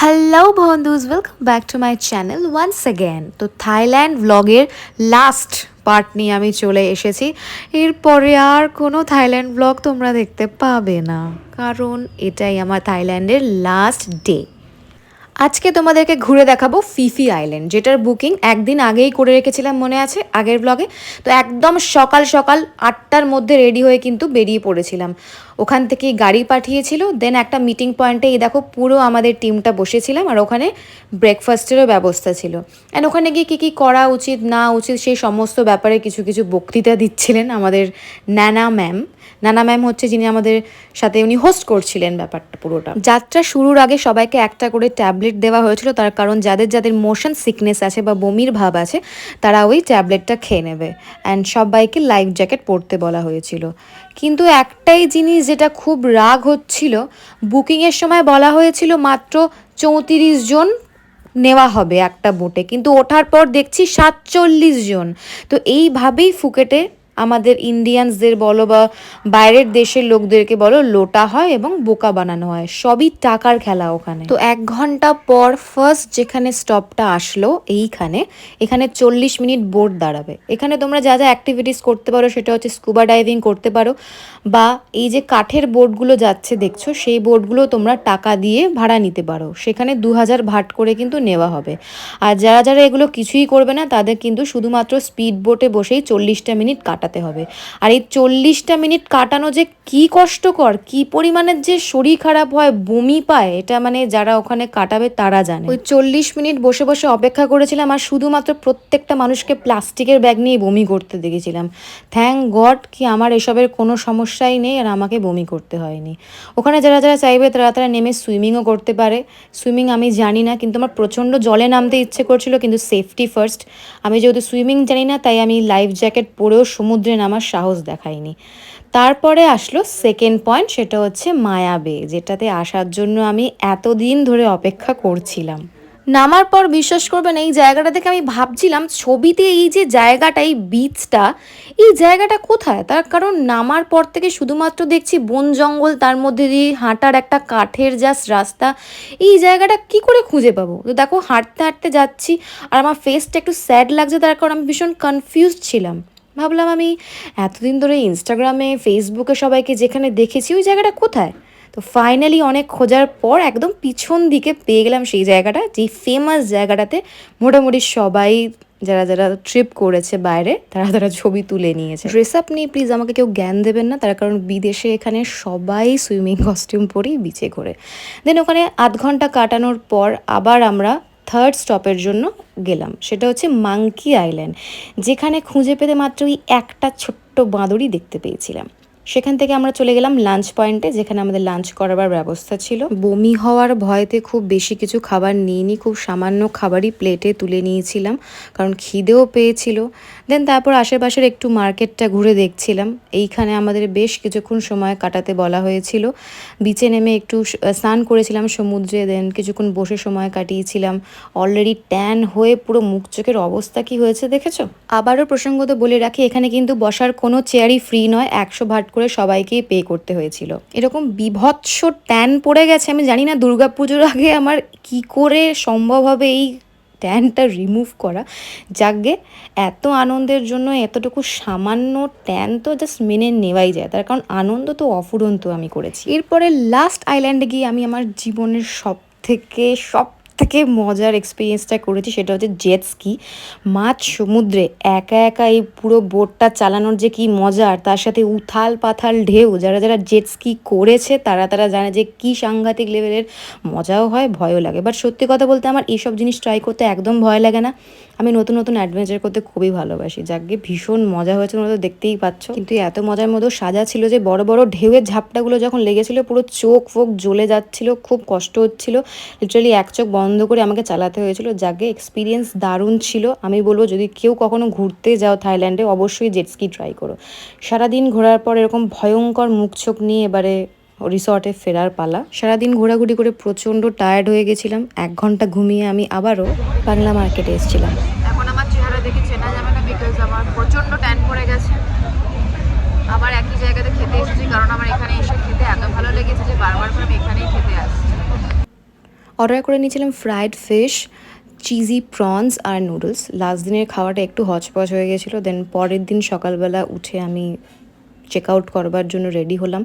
Hello বন্ধুজ welcome back to my channel once again তো Thailand ব্লগের last part নিয়ে আমি চলে এসেছি। এরপরে আর কোনো থাইল্যান্ড ব্লগ তোমরা দেখতে পাবে না। কারণ এটাই আমার থাইল্যান্ডের লাস্ট ডে আজকে তোমাদেরকে ঘুরে দেখাবো ফিফি আইল্যান্ড, যেটার বুকিং একদিন আগেই করে রেখেছিলাম মনে আছে আগের ব্লগে তো একদম সকাল সকাল আটটার মধ্যে রেডি হয়ে কিন্তু বেরিয়ে পড়েছিলাম। ওখান থেকে গাড়ি পাঠিয়েছিল দেন একটা মিটিং পয়েন্টে এই দেখো পুরো আমাদের টিমটা বসেছিলাম আর ওখানে ব্রেকফাস্টেরও ব্যবস্থা ছিল। অ্যান্ড ওখানে গিয়ে কী কী করা উচিত, না উচিত, সেই সমস্ত ব্যাপারে কিছু কিছু বক্তৃতা দিচ্ছিলেন আমাদের ন্যানা ম্যাম নানা ম্যাম হচ্ছে যিনি আমাদের সাথে উনি হোস্ট করছিলেন ব্যাপারটা পুরোটা। যাত্রা শুরুর আগে সবাইকে একটা করে ট্যাবলেট দেওয়া হয়েছিল, তার কারণ যাদের যাদের মোশন সিকনেস আছে বা বমির ভাব আছে, তারা ওই ট্যাবলেটটা খেয়ে নেবে। অ্যান্ড সবাইকে লাইফ জ্যাকেট পরতে বলা হয়েছিল। কিন্তু একটাই জিনিস যেটা খুব রাগ হচ্ছিল বুকিংয়ের সময় বলা হয়েছিল মাত্র চৌত্রিশ জন নেওয়া হবে একটা বোটে কিন্তু ওঠার পর দেখছি সাতচল্লিশ জন। তো এইভাবেই ফুকেটে আমাদের ইন্ডিয়ানসদের বলো বা বাইরের দেশের লোকদেরকে বলো, লোটা হয় এবং বোকা বানানো হয়। সবই টাকার খেলা ওখানে। তো এক ঘণ্টা পর ফার্স্ট যেখানে স্টপটা আসলো, এইখানে, এখানে চল্লিশ মিনিট বোট দাঁড়াবে। এখানে তোমরা যা যা অ্যাক্টিভিটিস করতে পারো, সেটা হচ্ছে স্কুবা ডাইভিং করতে পারো, বা এই যে কাঠের বোটগুলো যাচ্ছে দেখছ, সেই বোটগুলো তোমরা টাকা দিয়ে ভাড়া নিতে পারো। সেখানে দু হাজার ভাট করে কিন্তু নেওয়া হবে। আর যারা যারা এগুলো কিছুই করবে না, তাদের কিন্তু শুধুমাত্র স্পিড বোটে বসেই চল্লিশটা মিনিট কাটাতে হবে। আর এই চল্লিশটা মিনিট কাটানো যে কি কষ্টকর, কি পরিমাণের যে শরীর খারাপ হয়, বমি পায়, এটা মানে যারা ওখানে কাটাবে তারা জানে। ওই চল্লিশ মিনিট বসে বসে অপেক্ষা করেছিলাম আর শুধুমাত্র প্রত্যেকটা মানুষকে প্লাস্টিকের ব্যাগ নিয়ে বমি করতে দেখেছিলাম। থ্যাংক গড কি আমার এসবের কোনো সমস্যাই নেই আর আমাকে বমি করতে হয়নি। ওখানে যারা যারা চাইবে তারা তারা নেমে সুইমিংও করতে পারে। সুইমিং আমি জানি না, কিন্তু আমার প্রচণ্ড জলে নামতে ইচ্ছে করছিল, কিন্তু সেফটি ফার্স্ট আমি যেহেতু সুইমিং জানি না, তাই আমি লাইফ জ্যাকেট পরেও সমুদ্রে নামার সাহস দেখায়নি। তারপরে আসলো সেকেন্ড পয়েন্ট সেটা হচ্ছে মায়া বে, যেটাতে আসার জন্য আমি এতদিন ধরে অপেক্ষা করছিলাম। নামার পর বিশ্বাস করবেন, এই জায়গাটা থেকে আমি ভাবছিলাম, ছবিতে এই যে জায়গাটা, এই বিচটা এই জায়গাটা কোথায়? তার কারণ নামার পর থেকে শুধুমাত্র দেখছি বন জঙ্গল, তার মধ্যে দিয়ে হাঁটার একটা কাঠের জাস্ট রাস্তা। এই জায়গাটা কি করে খুঁজে পাবো? তো দেখো, হাঁটতে হাঁটতে যাচ্ছি, আর আমার ফেসটা একটু স্যাড লাগছে, তার কারণ আমি ভীষণ কনফিউজড ছিলাম। ভাবলাম আমি এতদিন ধরে ইনস্টাগ্রামে ফেসবুকে সবাইকে যেখানে দেখেছি, ওই জায়গাটা কোথায়? তো ফাইনালি অনেক খোঁজার পর একদম পিছন দিকে পেয়ে গেলাম সেই জায়গাটা, যেই ফেমাস জায়গাটাতে মোটামুটি সবাই যারা যারা ট্রিপ করেছে বাইরে, তারা তারা ছবি তুলে নিয়েছে। ড্রেস আপ নিয়ে প্লিজ আমাকে কেউ জ্ঞান দেবেন না, তার কারণ বিদেশে এখানে সবাই সুইমিং কস্টিউম পরেই বিচে করে দেন ওখানে আধ ঘণ্টা কাটানোর পর আবার আমরা থার্ড স্টপের জন্য গেলাম। সেটা হচ্ছে মাঙ্কি আইল্যান্ড, যেখানে খুঁজে পেতে মাত্র ওই একটা ছোট্ট বাঁদরই দেখতে পেয়েছিলাম। সেখান থেকে আমরা চলে গেলাম লাঞ্চ পয়েন্টে, যেখানে আমাদের লাঞ্চ করাবার ব্যবস্থা ছিল। বমি হওয়ার ভয়তে খুব বেশি কিছু খাবার নিইনি, খুব সামান্য খাবারই প্লেটে তুলে নিয়েছিলাম, কারণ খিদেও পেয়েছিল। দেন তারপর আশেপাশের একটু মার্কেটটা ঘুরে দেখছিলাম। এইখানে আমাদের বেশ কিছুক্ষণ সময় কাটাতে বলা হয়েছিল। বিচে নেমে একটু স্নান করেছিলাম সমুদ্রে দেন কিছুক্ষণ বসে সময় কাটিয়েছিলাম। অলরেডি ট্যান হয়ে পুরো মুখ চোখের অবস্থা কি হয়েছে দেখেছ? আবারও প্রসঙ্গত বলে রাখি, এখানে কিন্তু বসার কোনো চেয়ারই ফ্রি নয়, একশো ভাট করে সবাইকেই পে করতে হয়েছিল। এরকম বিভৎস ট্যান পড়ে গেছে, আমি জানি না দুর্গাপুজোর আগে আমার কি করে সম্ভব হবে এই ট্যানটা রিমুভ করা। যাকে এত আনন্দের জন্য, এতটুকু সামান্য ট্যান তো জাস্ট মেনে নেওয়াই যায়। তার কারণ আনন্দ তো অফুরন্ত আমি করেছি। এরপরে লাস্ট আইল্যান্ডে গিয়ে আমি আমার জীবনের সব থেকে সব থেকে মজার এক্সপিরিয়েন্সটা করেছি, সেটা হচ্ছে জেট স্কি মাছ সমুদ্রে একা একা এই পুরো বোটটা চালানোর যে কি মজা, আর তার সাথে উথাল পাথাল ঢেউ, যারা যারা জেট স্কি করেছে, তারা তারা জানে যে কি সাংঘাতিক লেভেলের মজাও হয়, ভয়ও লাগে। বাট সত্যি কথা বলতে আমার এইসব জিনিস ট্রাই করতে একদম ভয় লাগে না। আমি নতুন নতুন অ্যাডভেঞ্চার করতে খুবই ভালোবাসি। যাকে ভীষণ মজা হয়েছে তোমরা তো দেখতেই পাচ্ছ। কিন্তু এত মজার মতো সাজা ছিল যে বড় বড় ঢেউয়ের ঝাপটাগুলো যখন লেগেছিল, পুরো চোখ ফোক জ্বলে যাচ্ছিল, খুব কষ্ট হচ্ছিল। লিটারালি এক চোখ বন্ধ করে আমাকে চালাতে হয়েছিল। যাকে এক্সপিরিয়েন্স দারুণ ছিল। আমি বলব, যদি কেউ কখনো ঘুরতে যাও থাইল্যান্ডে, অবশ্যই জেটস্কি ট্রাই করো। সারাদিন ঘোরার পর এরকম ভয়ঙ্কর মুখ নিয়ে এবারে রিসর্টে ফেরার পালা। সারাদিন ঘোরাঘুরি করে প্রচণ্ড টায়ার্ড হয়ে গেছিলাম। এক ঘণ্টা ঘুমিয়ে আমি আবারও বাংলা মার্কেটে এসেছিলাম। এখন আমার চেহারা দেখে চেনা যাবে না বিকজ আমার প্রচণ্ড ট্যান পড়ে গেছে। আবার একই জায়গাতে খেতে এসেছি, কারণ আমার এখানে এসে খেতে এত ভালো লেগেছে যে বারবার করে আমি এখানেই খেতে আসছি অর্ডার করে নিয়েছিলাম ফ্রায়েড ফিশ চিজি প্রনস আর নুডলস লাস্ট দিনের খাওয়াটা একটু হচপচ হয়ে গেছিল দেন পরের দিন সকালবেলা উঠে আমি চেক আউট করবার জন্য রেডি হলাম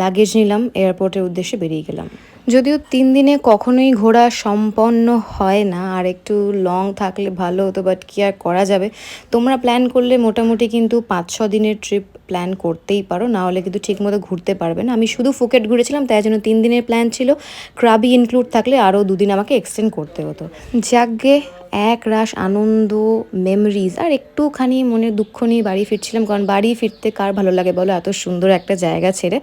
লাগেজ নিলাম এয়ারপোর্টের উদ্দেশ্যে বেরিয়ে গেলাম। যদিও তিন দিনে কখনোই ঘোরা সম্পন্ন হয় না, আর একটু লং থাকলে ভালো হতো বাট কি আর করা যাবে? তোমরা প্ল্যান করলে মোটামুটি কিন্তু পাঁচ ছ দিনের ট্রিপ প্ল্যান করতেই পারো, না হলে কিন্তু ঠিকমতো ঘুরতে পারবে না। আমি শুধু ফুকেট ঘুরেছিলাম, তাই জন্য তিন দিনের প্ল্যান ছিল। ক্রাবি ইনক্লুড থাকলে আরও দুদিন আমাকে এক্সটেন্ড করতে হতো। যাকগে এক রাশ আনন্দ মেমরিজ আর একটুখানি মনে দুঃখ নিয়ে বাড়ি ফিরছিলাম। কারণ বাড়ি ফিরতে কার ভালো লাগে বলো? এত সুন্দর একটা জায়গা ছেড়ে।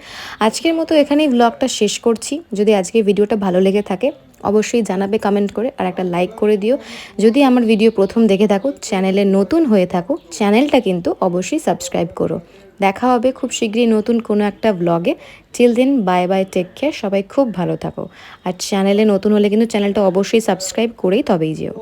আজকের মতো এখানেই ব্লগটা শেষ করছি। যদি আজকে ভিডিওটা ভালো লেগে থাকে, অবশ্যই জানাবে কমেন্ট করে, আর একটা লাইক করে দিও। যদি আমার ভিডিও প্রথম দেখে থাকো চ্যানেলে নতুন হয়ে থাকো চ্যানেলটা কিন্তু অবশ্যই সাবস্ক্রাইব করো। দেখা হবে খুব শীঘ্রই নতুন কোনো একটা ব্লগে টিল দিন বাই বাই টেক কেয়ার সবাই খুব ভালো থাকো। আর চ্যানেলে নতুন হলে কিন্তু চ্যানেলটা অবশ্যই সাবস্ক্রাইব করেই তবেই যেও।